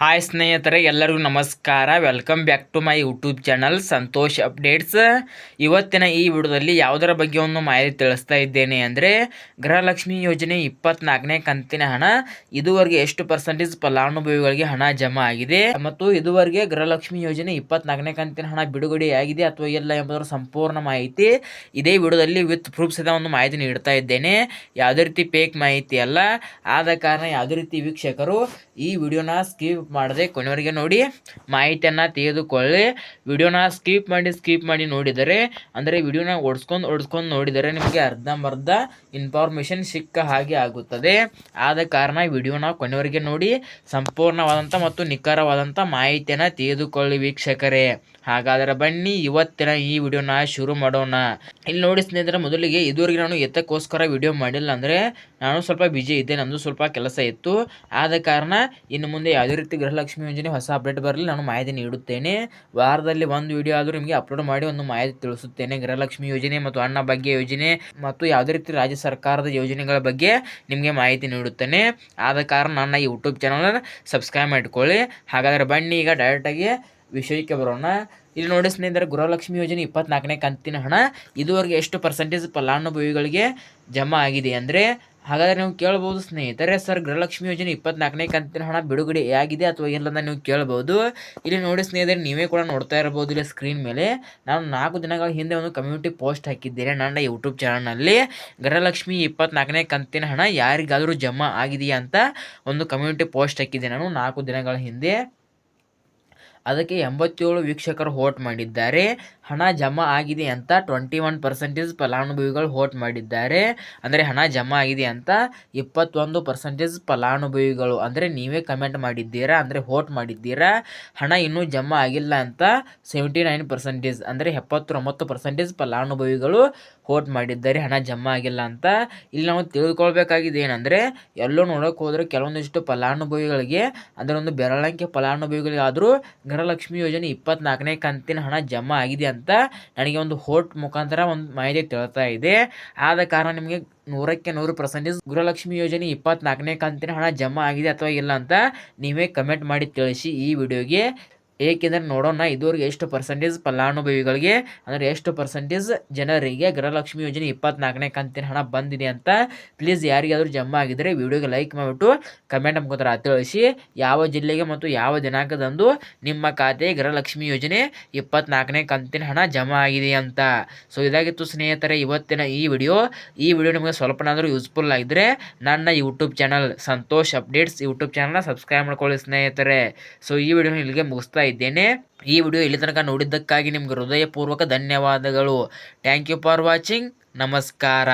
Hi ಸ್ನೇಹಿತರೆ, ಎಲ್ಲರಿಗೂ ನಮಸ್ಕಾರ. Welcome back to my YouTube channel Santosh updates ಇವತ್ತಿನ ಈ ವಿಡಿಯೋದಲ್ಲಿ ಯಾವುದರ ಬಗ್ಗೆ ಒಂದು ಮಾಹಿತಿ ತಿಳಿಸ್ತಾ ಇದ್ದೇನೆ ಅಂದರೆ, ಗೃಹಲಕ್ಷ್ಮಿ ಯೋಜನೆ ಇಪ್ಪತ್ನಾಲ್ಕನೇ ಕಂತಿನ ಹಣ, ಇದುವರೆಗೆ ಎಷ್ಟು ಪರ್ಸೆಂಟೇಜ್ ಫಲಾನುಭವಿಗಳಿಗೆ ಹಣ ಜಮಾ ಆಗಿದೆ? ಮತ್ತು ಇದುವರೆಗೆ ಗೃಹಲಕ್ಷ್ಮಿ ಯೋಜನೆ ಇಪ್ಪತ್ನಾಲ್ಕನೇ ಕಂತಿನ ಹಣ ಬಿಡುಗಡೆಯಾಗಿದೆ ಅಥವಾ ಇಲ್ಲ ಎಂಬುದರ ಸಂಪೂರ್ಣ ಮಾಹಿತಿ ಇದೇ ವಿಡಿಯೋದಲ್ಲಿ ವಿತ್ ಪ್ರೂಫ್ಸ್ ಸಹಿತ ಒಂದು ಮಾಹಿತಿ ನೀಡ್ತಾ ಇದ್ದೇನೆ. ಯಾವುದೇ ರೀತಿ ಫೇಕ್ ಮಾಹಿತಿ ಅಲ್ಲ. ಆದ ಕಾರಣ ಯಾವುದೇ ರೀತಿ ವೀಕ್ಷಕರು ಈ ವಿಡಿಯೋನ ಸ್ಕಿಪ್ ಮಾಡದೆ ಕೊನೆವರೆಗೆ ನೋಡಿ ಮಾಹಿತಿಯನ್ನು ತೆಗೆದುಕೊಳ್ಳಿ. ವಿಡಿಯೋನ ಸ್ಕಿಪ್ ಮಾಡಿ ಸ್ಕಿಪ್ ಮಾಡಿ ನೋಡಿದರೆ, ಅಂದರೆ ವಿಡಿಯೋನ ಓಡಿಸ್ಕೊಂಡು ಓಡಿಸ್ಕೊಂಡು ನೋಡಿದರೆ ನಿಮಗೆ ಅರ್ಧಂಬರ್ಧ ಇನ್ಫಾರ್ಮೇಷನ್ ಸಿಕ್ಕ ಹಾಗೆ ಆಗುತ್ತದೆ. ಆದ ಕಾರಣ ವಿಡಿಯೋನ ಕೊನೆವರೆಗೆ ನೋಡಿ, ಸಂಪೂರ್ಣವಾದಂಥ ಮತ್ತು ನಿಖರವಾದಂಥ ಮಾಹಿತಿಯನ್ನು ತೆಗೆದುಕೊಳ್ಳಿ ವೀಕ್ಷಕರೇ. ಹಾಗಾದರೆ ಬನ್ನಿ, ಇವತ್ತಿನ ಈ ವಿಡಿಯೋನ ಶುರು ಮಾಡೋಣ. ಇಲ್ಲಿ ನೋಡಿ ಸ್ನೇಹಿತರೆ, ಮೊದಲಿಗೆ ಇದುವರೆಗೆ ನಾನು ಎತ್ತಕ್ಕೋಸ್ಕರ ವಿಡಿಯೋ ಮಾಡಿಲ್ಲ ಅಂದರೆ ನಾನು ಸ್ವಲ್ಪ ಬಿಜಿ ಇದ್ದೆ ನಮ್ಮದು ಸ್ವಲ್ಪ ಕೆಲಸ ಇತ್ತು. ಆದ ಕಾರಣ ಇನ್ನು ಮುಂದೆ ಯಾವುದೇ ರೀತಿ ಗೃಹಲಕ್ಷ್ಮಿ ಯೋಜನೆ ಹೊಸ ಅಪ್ಡೇಟ್ ಬರಲಿ, ನಾನು ಮಾಹಿತಿ ನೀಡುತ್ತೇನೆ. ವಾರದಲ್ಲಿ ಒಂದು ವಿಡಿಯೋ ಆದರೂ ನಿಮಗೆ ಅಪ್ಲೋಡ್ ಮಾಡಿ ಒಂದು ಮಾಹಿತಿ ತಿಳಿಸುತ್ತೇನೆ. ಗೃಹಲಕ್ಷ್ಮಿ ಯೋಜನೆ ಮತ್ತು ಅಣ್ಣ ಬಗ್ಗೆ ಯೋಜನೆ ಮತ್ತು ಯಾವುದೇ ರೀತಿ ರಾಜ್ಯ ಸರ್ಕಾರದ ಯೋಜನೆಗಳ ಬಗ್ಗೆ ನಿಮಗೆ ಮಾಹಿತಿ ನೀಡುತ್ತೇನೆ. ಆದ ಕಾರಣ ನನ್ನ ಯೂಟ್ಯೂಬ್ ಚಾನಲನ್ನು ಸಬ್ಸ್ಕ್ರೈಬ್ ಮಾಡಿಕೊಳ್ಳಿ. ಹಾಗಾದರೆ ಬನ್ನಿ, ಈಗ ಡೈರೆಕ್ಟಾಗಿ ವಿಷಯಕ್ಕೆ ಬರೋಣ. ಇಲ್ಲಿ ನೋಡಿ ಸ್ನೇಹಿತರೆ, ಗೃಹಲಕ್ಷ್ಮಿ ಯೋಜನೆ ಇಪ್ಪತ್ನಾಲ್ಕನೇ ಕಂತಿನ ಹಣ. ಇದುವರೆಗೆ ಎಷ್ಟು ಪರ್ಸೆಂಟೇಜ್ ಫಲಾನುಭವಿಗಳಿಗೆ ಜಮಾ ಆಗಿದೆ ಅಂದರೆ ಹಾಗಾದರೆ ನೀವು ಕೇಳ್ಬೋದು, ಸ್ನೇಹಿತರೆ, ಸರ್, ಗೃಹಲಕ್ಷ್ಮಿ ಯೋಜನೆ ಇಪ್ಪತ್ನಾಲ್ಕನೇ ಕಂತಿನ ಹಣ ಬಿಡುಗಡೆ ಆಗಿದೆ ಅಥವಾ ಇಲ್ಲ ಅಂತ ನೀವು ಕೇಳ್ಬೋದು. ಇಲ್ಲಿ ನೋಡಿ ಸ್ನೇಹಿತರೆ, ನೀವೇ ಕೂಡ ನೋಡ್ತಾ ಇರ್ಬೋದು ಇಲ್ಲಿ ಸ್ಕ್ರೀನ್ ಮೇಲೆ. ನಾನು ನಾಲ್ಕು ದಿನಗಳ ಹಿಂದೆ ಒಂದು ಕಮ್ಯುನಿಟಿ ಪೋಸ್ಟ್ ಹಾಕಿದ್ದೇನೆ, ನನ್ನ ಯೂಟ್ಯೂಬ್ ಚಾನಲ್ನಲ್ಲಿ ಗೃಹಲಕ್ಷ್ಮಿ ಇಪ್ಪತ್ನಾಲ್ಕನೇ ಕಂತಿನ ಹಣ ಯಾರಿಗಾದರೂ ಜಮಾ ಆಗಿದೆಯಾ ಅಂತ ಒಂದು ಕಮ್ಯುನಿಟಿ ಪೋಸ್ಟ್ ಹಾಕಿದ್ದೆ ನಾನು ನಾಲ್ಕು ದಿನಗಳ ಹಿಂದೆ. ಅದಕ್ಕೆ ಎಂಬತ್ತೇಳು ವೀಕ್ಷಕರು ಹೋಟ್ ಮಾಡಿದ್ದಾರೆ. ಹಣ ಜಮಾ ಆಗಿದೆ ಅಂತ ಟ್ವೆಂಟಿ ಒನ್ ಪರ್ಸೆಂಟೇಜ್ ಫಲಾನುಭವಿಗಳು ಹೋಟ್ ಮಾಡಿದ್ದಾರೆ. ಅಂದರೆ ಹಣ ಜಮಾ ಆಗಿದೆ ಅಂತ ಇಪ್ಪತ್ತೊಂದು ಪರ್ಸೆಂಟೇಜ್ ಫಲಾನುಭವಿಗಳು. ಅಂದರೆ ನೀವೇ ಕಮೆಂಟ್ ಮಾಡಿದ್ದೀರಾ? ಅಂದರೆ ಹೋಟ್ ಮಾಡಿದ್ದೀರಾ? ಹಣ ಇನ್ನೂ ಜಮಾ ಆಗಿಲ್ಲ ಅಂತ ಸೆವೆಂಟಿ ನೈನ್ ಪರ್ಸೆಂಟೇಜ್ ಅಂದರೆ ಎಪ್ಪತ್ತೊಂಬತ್ತು ಪರ್ಸೆಂಟೇಜ್ ಫಲಾನುಭವಿಗಳು ಹೋಟ್ ಮಾಡಿದ್ದಾರೆ. ಹಣ ಜಮಾ ಆಗಿಲ್ಲ ಅಂತ. ಇಲ್ಲಿ ನಾವು ತಿಳ್ಕೊಳ್ಬೇಕಾಗಿದೆ ಏನಂದರೆ, ಎಲ್ಲೋ ನೋಡೋಕೆ ಹೋದರೆ ಕೆಲವೊಂದಿಷ್ಟು ಫಲಾನುಭವಿಗಳಿಗೆ, ಅಂದರೆ ಒಂದು ಬೆರಳಂಕೆ ಫಲಾನುಭವಿಗಳಿಗಾದರೂ ಗೃಹಲಕ್ಷ್ಮಿ ಯೋಜನೆ ಇಪ್ಪತ್ನಾಲ್ಕನೇ ಕಂತಿನ ಹಣ ಜಮಾ ಆಗಿದೆ ಅಂತ ನನಗೆ ಒಂದು ಹೋಟ್ ಮುಖಾಂತರ ಒಂದು ಮಾಹಿತಿ ತಿಳ್ತಾ ಇದೆ. ಆದ ಕಾರಣ ನಿಮಗೆ ನೂರಕ್ಕೆ ನೂರು ಪರ್ಸೆಂಟೇಜ್ ಗೃಹಲಕ್ಷ್ಮಿ ಯೋಜನೆ ಇಪ್ಪತ್ನಾಲ್ಕನೇ ಕಂತಿನ ಹಣ ಜಮಾ ಆಗಿದೆ ಅಥವಾ ಇಲ್ಲ ಅಂತ ನೀವೇ ಕಮೆಂಟ್ ಮಾಡಿ ತಿಳಿಸಿ ಈ ವಿಡಿಯೋಗೆ. ಏಕೆಂದರೆ ನೋಡೋಣ, ಇದುವರೆಗೆ ಎಷ್ಟು ಪರ್ಸೆಂಟೇಜ್ ಫಲಾನುಭವಿಗಳಿಗೆ, ಅಂದರೆ ಎಷ್ಟು ಪರ್ಸೆಂಟೇಜ್ ಜನರಿಗೆ ಗೃಹಲಕ್ಷ್ಮಿ ಯೋಜನೆ ಇಪ್ಪತ್ನಾಲ್ಕನೇ ಕಂತಿನ ಹಣ ಬಂದಿದೆ ಅಂತ ಪ್ಲೀಸ್ ಯಾರಿಗಾದರೂ ಜಮಾ ಆಗಿದ್ದರೆ ವಿಡಿಯೋಗೆ ಲೈಕ್ ಮಾಡಿಬಿಟ್ಟು ಕಮೆಂಟ್ ಮುಖಾಂತರ ತಿಳಿಸಿ. ಯಾವ ಜಿಲ್ಲೆಗೆ ಮತ್ತು ಯಾವ ದಿನಾಂಕದಂದು ನಿಮ್ಮ ಖಾತೆ ಗೃಹಲಕ್ಷ್ಮಿ ಯೋಜನೆ ಇಪ್ಪತ್ನಾಲ್ಕನೇ ಕಂತಿನ ಹಣ ಜಮಾ ಆಗಿದೆ ಅಂತ. ಸೊ ಇದಾಗಿತ್ತು ಸ್ನೇಹಿತರೆ, ಇವತ್ತಿನ ಈ ವಿಡಿಯೋ. ಈ ವಿಡಿಯೋ ನಿಮಗೆ ಸ್ವಲ್ಪನಾದರೂ ಯೂಸ್ಫುಲ್ ಆಗಿದ್ದರೆ ನನ್ನ YouTube channel Santosh updates YouTube ಚಾನಲ್ನ ಸಬ್ಸ್ಕ್ರೈಬ್ ಮಾಡ್ಕೊಳ್ಳಿ ಸ್ನೇಹಿತರೆ. ಸೊ ಈ ವಿಡಿಯೋನ ಇಲ್ಲಿಗೆ ಮುಗಿಸ್ತಾ ಇದ್ದೇನೆ. ಈ ವಿಡಿಯೋ ಇಲ್ಲಿ ತನಕ ನೋಡಿದ್ದಕ್ಕಾಗಿ ನಿಮ್ಗೆ ಹೃದಯಪೂರ್ವಕ ಧನ್ಯವಾದಗಳು. ಥ್ಯಾಂಕ್ ಯು ಫಾರ್ ವಾಚಿಂಗ್ ನಮಸ್ಕಾರ.